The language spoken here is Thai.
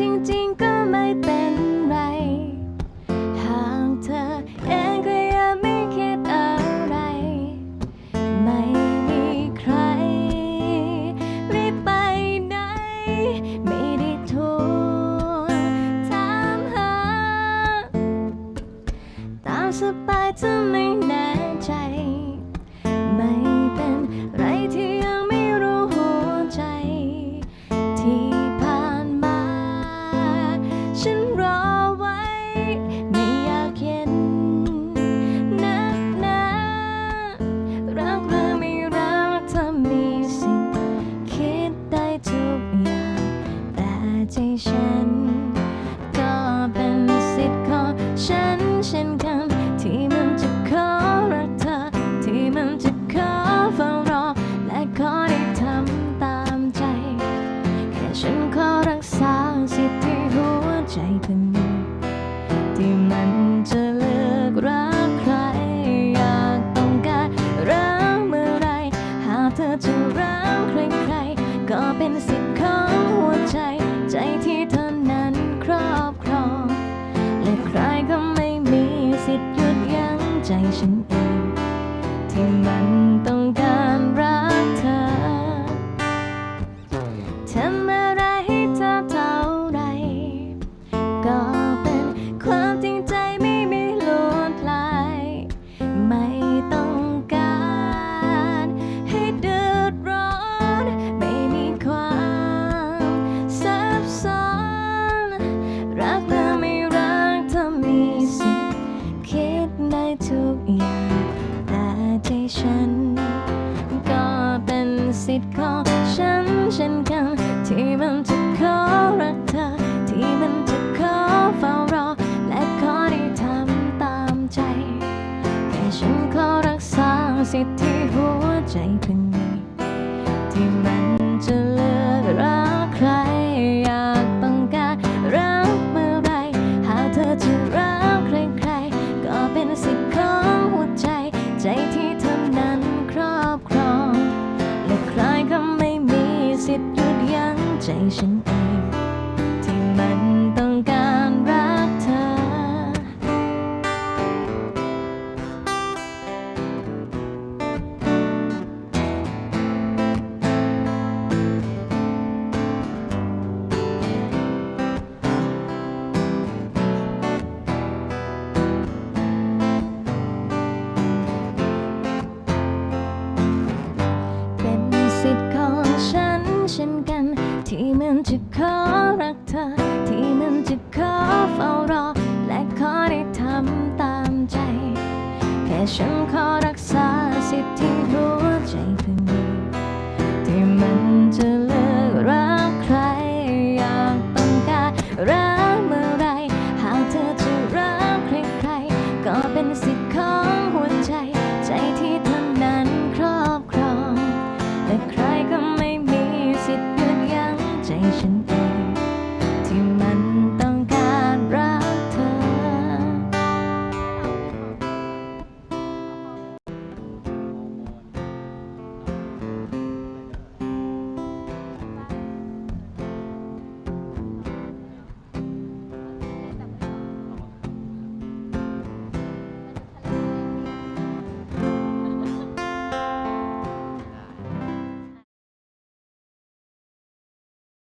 จริงๆก็ไม่เป็นไร หากเธอเองก็ยังไม่คิดอะไร ไม่มีใครรีบไปไหน ไม่ได้โทรถามหา ตามสบายจะไม่แน่ใจ ไม่เป็นไรที่ ฉันเองที่มันต้องการรัก ฉัน ก็เป็นสิทธิ์ของฉันเช่นกันที่มันจะขอรักเธอ ที่มันจะขอเฝ้ารอ และขอได้ทำตามใจ แค่ฉันขอรักษาสิทธิหัวใจเป็นงที่มันิดหยุดยั้งใจฉันเอง ฉันกัน ที่มันจะขอรักเธอ ที่มันจะขอเฝ้ารอ และขอได้ทำตามใจ แค่ฉันขอรักษาสิทธิหัวใจเพิ่งที่มันจะเลือกรักใครอยากต้องการรักเมื่อไร หากเธอจะรักใครๆก็เป็นสิทธิ์ของ